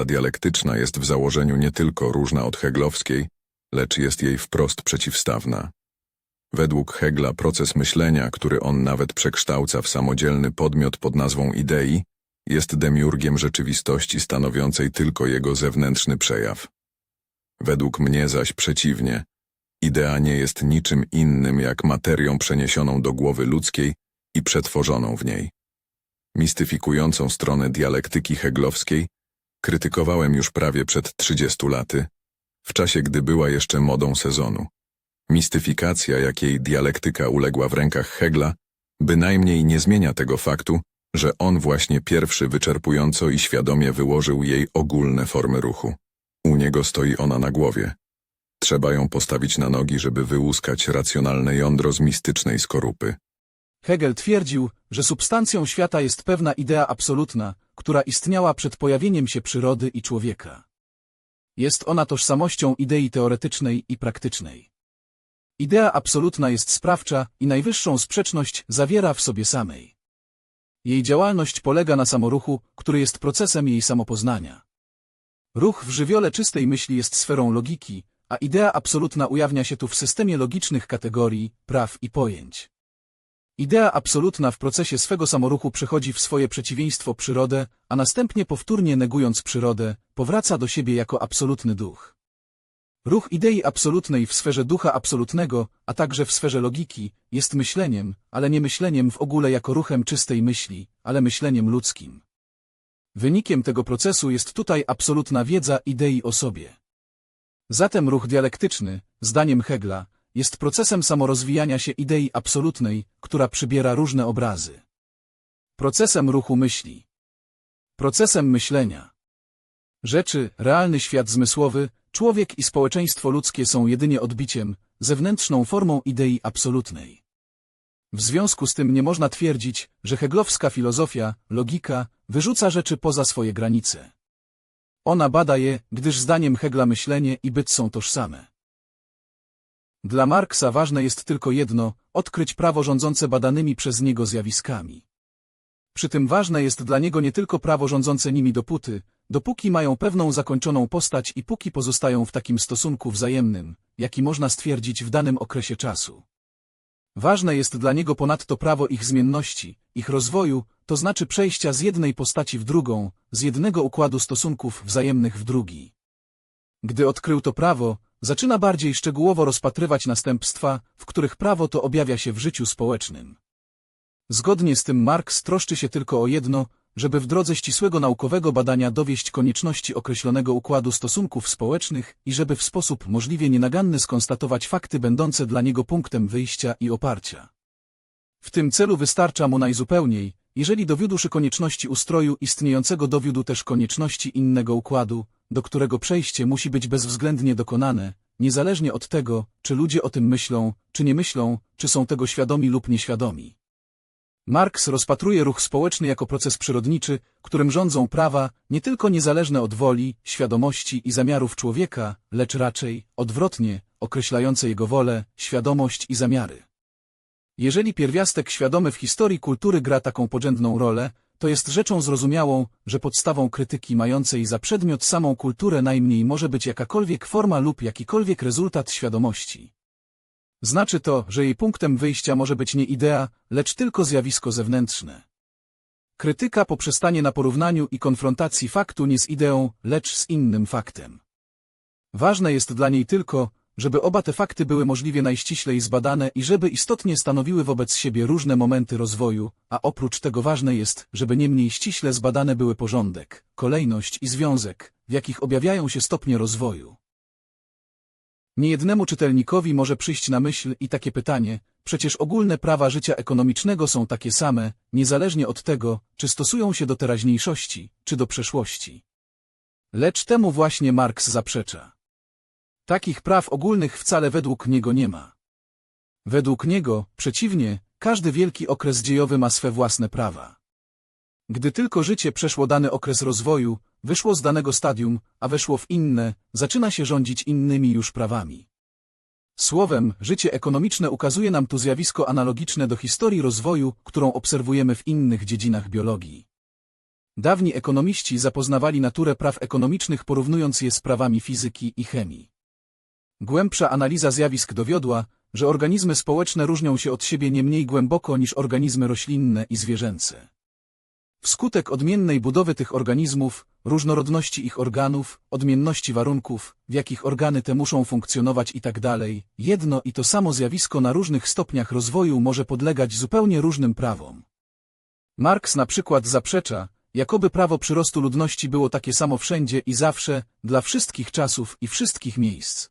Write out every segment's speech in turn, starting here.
Metoda dialektyczna jest w założeniu nie tylko różna od heglowskiej, lecz jest jej wprost przeciwstawna. Według Hegla proces myślenia, który on nawet przekształca w samodzielny podmiot pod nazwą idei, jest demiurgiem rzeczywistości stanowiącej tylko jego zewnętrzny przejaw. Według mnie zaś przeciwnie, idea nie jest niczym innym jak materią przeniesioną do głowy ludzkiej i przetworzoną w niej. Mistyfikującą stronę dialektyki heglowskiej krytykowałem już prawie przed 30 laty, w czasie gdy była jeszcze modą sezonu. Mistyfikacja, jakiej dialektyka uległa w rękach Hegla, bynajmniej nie zmienia tego faktu, że on właśnie pierwszy wyczerpująco i świadomie wyłożył jej ogólne formy ruchu. U niego stoi ona na głowie. Trzeba ją postawić na nogi, żeby wyłuskać racjonalne jądro z mistycznej skorupy. Hegel twierdził, że substancją świata jest pewna idea absolutna, która istniała przed pojawieniem się przyrody i człowieka. Jest ona tożsamością idei teoretycznej i praktycznej. Idea absolutna jest sprawcza i najwyższą sprzeczność zawiera w sobie samej. Jej działalność polega na samoruchu, który jest procesem jej samopoznania. Ruch w żywiole czystej myśli jest sferą logiki, a idea absolutna ujawnia się tu w systemie logicznych kategorii, praw i pojęć. Idea absolutna w procesie swego samoruchu przechodzi w swoje przeciwieństwo przyrodę, a następnie powtórnie negując przyrodę, powraca do siebie jako absolutny duch. Ruch idei absolutnej w sferze ducha absolutnego, a także w sferze logiki, jest myśleniem, ale nie myśleniem w ogóle jako ruchem czystej myśli, ale myśleniem ludzkim. Wynikiem tego procesu jest tutaj absolutna wiedza idei o sobie. Zatem ruch dialektyczny, zdaniem Hegla, jest procesem samorozwijania się idei absolutnej, która przybiera różne obrazy. Procesem ruchu myśli. Procesem myślenia. Rzeczy, realny świat zmysłowy, człowiek i społeczeństwo ludzkie są jedynie odbiciem, zewnętrzną formą idei absolutnej. W związku z tym nie można twierdzić, że heglowska filozofia, logika, wyrzuca rzeczy poza swoje granice. Ona bada je, gdyż zdaniem Hegla myślenie i byt są tożsame. Dla Marksa ważne jest tylko jedno, odkryć prawo rządzące badanymi przez niego zjawiskami. Przy tym ważne jest dla niego nie tylko prawo rządzące nimi dopóty, dopóki mają pewną zakończoną postać i póki pozostają w takim stosunku wzajemnym, jaki można stwierdzić w danym okresie czasu. Ważne jest dla niego ponadto prawo ich zmienności, ich rozwoju, to znaczy przejścia z jednej postaci w drugą, z jednego układu stosunków wzajemnych w drugi. Gdy odkrył to prawo, zaczyna bardziej szczegółowo rozpatrywać następstwa, w których prawo to objawia się w życiu społecznym. Zgodnie z tym Marx troszczy się tylko o jedno, żeby w drodze ścisłego naukowego badania dowieść konieczności określonego układu stosunków społecznych i żeby w sposób możliwie nienaganny skonstatować fakty będące dla niego punktem wyjścia i oparcia. W tym celu wystarcza mu najzupełniej, jeżeli dowiódłszy konieczności ustroju istniejącego dowiódł też konieczności innego układu, do którego przejście musi być bezwzględnie dokonane, niezależnie od tego, czy ludzie o tym myślą, czy nie myślą, czy są tego świadomi lub nieświadomi. Marx rozpatruje ruch społeczny jako proces przyrodniczy, którym rządzą prawa, nie tylko niezależne od woli, świadomości i zamiarów człowieka, lecz raczej, odwrotnie, określające jego wolę, świadomość i zamiary. Jeżeli pierwiastek świadomy w historii kultury gra taką podrzędną rolę, to jest rzeczą zrozumiałą, że podstawą krytyki mającej za przedmiot samą kulturę najmniej może być jakakolwiek forma lub jakikolwiek rezultat świadomości. Znaczy to, że jej punktem wyjścia może być nie idea, lecz tylko zjawisko zewnętrzne. Krytyka poprzestanie na porównaniu i konfrontacji faktu nie z ideą, lecz z innym faktem. Ważne jest dla niej tylko, żeby oba te fakty były możliwie najściślej zbadane i żeby istotnie stanowiły wobec siebie różne momenty rozwoju, a oprócz tego ważne jest, żeby niemniej ściśle zbadane były porządek, kolejność i związek, w jakich objawiają się stopnie rozwoju. Niejednemu czytelnikowi może przyjść na myśl i takie pytanie, przecież ogólne prawa życia ekonomicznego są takie same, niezależnie od tego, czy stosują się do teraźniejszości, czy do przeszłości. Lecz temu właśnie Marx zaprzecza. Takich praw ogólnych wcale według niego nie ma. Według niego, przeciwnie, każdy wielki okres dziejowy ma swe własne prawa. Gdy tylko życie przeszło dany okres rozwoju, wyszło z danego stadium, a weszło w inne, zaczyna się rządzić innymi już prawami. Słowem, życie ekonomiczne ukazuje nam tu zjawisko analogiczne do historii rozwoju, którą obserwujemy w innych dziedzinach biologii. Dawni ekonomiści zapoznawali naturę praw ekonomicznych porównując je z prawami fizyki i chemii. Głębsza analiza zjawisk dowiodła, że organizmy społeczne różnią się od siebie nie mniej głęboko niż organizmy roślinne i zwierzęce. Wskutek odmiennej budowy tych organizmów, różnorodności ich organów, odmienności warunków, w jakich organy te muszą funkcjonować itd., jedno i to samo zjawisko na różnych stopniach rozwoju może podlegać zupełnie różnym prawom. Marx na przykład zaprzecza, jakoby prawo przyrostu ludności było takie samo wszędzie i zawsze, dla wszystkich czasów i wszystkich miejsc.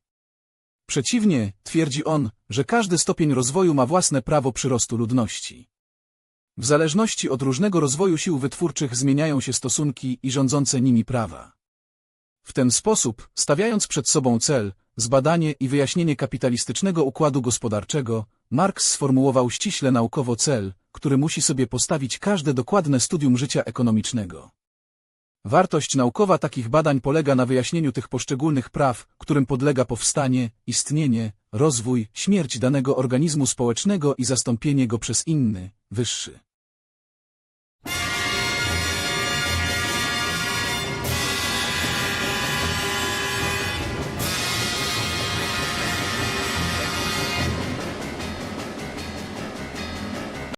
Przeciwnie, twierdzi on, że każdy stopień rozwoju ma własne prawo przyrostu ludności. W zależności od różnego rozwoju sił wytwórczych zmieniają się stosunki i rządzące nimi prawa. W ten sposób, stawiając przed sobą cel, zbadanie i wyjaśnienie kapitalistycznego układu gospodarczego, Marx sformułował ściśle naukowo cel, który musi sobie postawić każde dokładne studium życia ekonomicznego. Wartość naukowa takich badań polega na wyjaśnieniu tych poszczególnych praw, którym podlega powstanie, istnienie, rozwój, śmierć danego organizmu społecznego i zastąpienie go przez inny, wyższy.